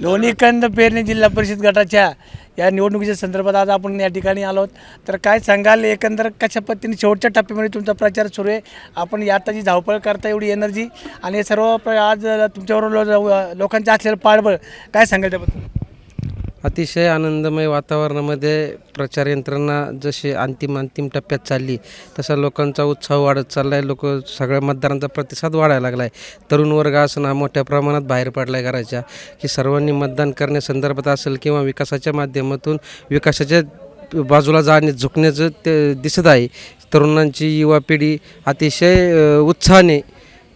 लोणी कंद जिल्हा परिषद गटाच्या या निवडणुकीच्या संदर्भात आज आपण या ठिकाणी आलो आहोत तर काय सांगाल एकंदर कशा पद्धतीने शेवटच्या टप्प्यामध्ये तुमचा प्रचार सुरू आहे? आपण आता जी धावपळ करता एवढी एनर्जी आणि सर्व प्र- आज तुमच्याबरोबर लोकांच्या लोकांचं असलेलं पाठबळ काय सांगाल त्याबद्दल? अतिशय आनंदमय वातावरणामध्ये प्रचार यंत्रणा जशी अंतिम अंतिम टप्प्यात चालली तसा लोकांचा उत्साह वाढत चालला आहे लोक सगळ्या मतदारांचा प्रतिसाद वाढायला लागला आहे तरुण वर्ग असं ना मोठ्या प्रमाणात बाहेर पडला आहे घराच्या. की सर्वांनी मतदान करण्यासंदर्भात असेल किंवा विकासाच्या माध्यमातून विकासाच्या बाजूला जाणे झुकण्याचं ते दिसत आहे. तरुणांची युवा पिढी अतिशय उत्साहाने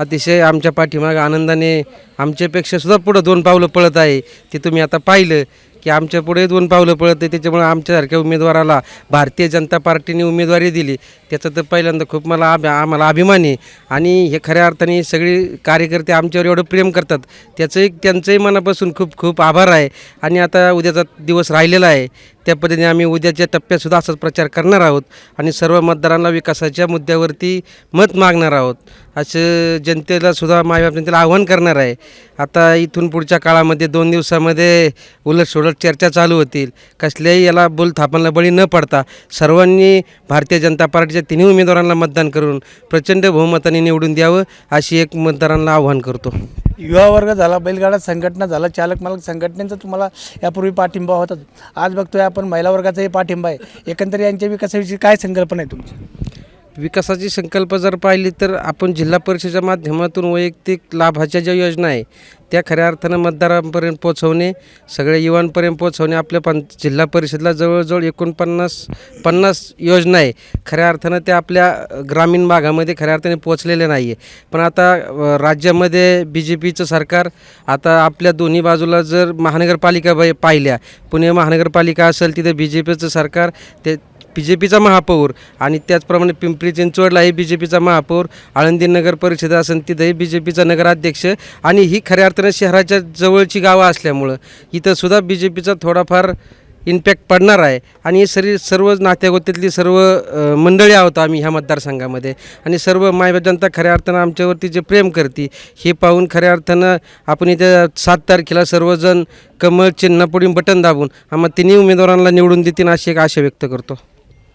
अतिशय आमच्या पाठीमागं आनंदाने आमच्यापेक्षा सुद्धा पुढं दोन पावलं पळत आहे. ते तुम्ही आता पाहिलं. की आमच्या पुढे दोन पावलं पळत आहे त्याच्यामुळे आमच्यासारख्या उमेदवाराला भारतीय जनता पार्टीने उमेदवारी दिली. त्याचा तर पहिल्यांदा खूप मला अभि आम्हाला अभिमान आहे. आणि हे खऱ्या अर्थाने सगळे कार्यकर्ते आमच्यावर एवढं प्रेम करतात. त्याचंही त्यांचंही मनापासून खूप खूप आभार आहे. आणि आता उद्याचा दिवस राहिलेला आहे. त्या पद्धतीने आम्ही उद्याच्या टप्प्यातसुद्धा असाच प्रचार करणार आहोत. आणि सर्व मतदारांना विकासाच्या मुद्द्यावरती मत मागणार आहोत. असं जनतेलासुद्धा मायबाप जनतेला आव्हान करणार आहे. आता इथून पुढच्या काळामध्ये दोन दिवसामध्ये उलट सोलट चर्चा चालू होतील. कसल्याही याला बोल बळी न पडता सर्वांनी भारतीय जनता पार्टीच्या तिन्ही उमेदवारांना मतदान करून प्रचंड बहुमताने निवडून द्यावं अशी एक मतदारांना आव्हान करतो. युवा वर्ग झाला बैलगाडा संघटना झाला चालक मालक संघटनेचा तुम्हाला यापूर्वी पाठिंबा होता. आज बघतोय आपण महिला वर्गाचाही पाठिंबा आहे. एकंदर यांच्या विकासाविषयी काय संकल्पना आहे तुमची? विकासाची संकल्प जर पाहिली तर आपण जिल्हा परिषदेच्या माध्यमातून वैयक्तिक लाभाच्या ज्या योजना आहे त्या खऱ्या अर्थानं मतदारांपर्यंत पोचवणे सगळ्या युवांपर्यंत पोचवणे आपल्या पं जिल्हा परिषदला जवळजवळ एकोणपन्नास पन्नास योजना आहे. खऱ्या अर्थानं त्या आपल्या ग्रामीण भागामध्ये खऱ्या अर्थाने पोचलेल्या नाही आहे पण आता राज्यामध्ये बी जे पीचं सरकार आता आपल्या दोन्ही बाजूला जर महानगरपालिका पाहिल्या पुणे महानगरपालिका असेल तिथे बी जे पीचं सरकार ते बी जे पीचा महापौर आणि त्याचप्रमाणे पिंपरी चिंचवडलाही बी जे पीचा महापौर आळंदी नगर परिषद असेल तिथंही बी जे पीचा नगराध्यक्ष आणि ही खऱ्या अर्थानं शहराच्या जवळची गावं असल्यामुळं इथंसुद्धा बी जे पीचा थोडाफार इम्पॅक्ट पडणार आहे. आणि ही सरी सर्व नात्यागोत्यातली सर्व मंडळी आहोत आम्ही ह्या मतदारसंघामध्ये. आणि सर्व माय जनता खऱ्या अर्थानं आमच्यावरती जे प्रेम करते हे पाहून खऱ्या अर्थानं आपण इथे सात तारखेला सर्वजण कमळ चिन्ह पुढील बटन दाबून आम्हाला तिन्ही उमेदवारांना निवडून देतील अशी एक आशा व्यक्त करतो.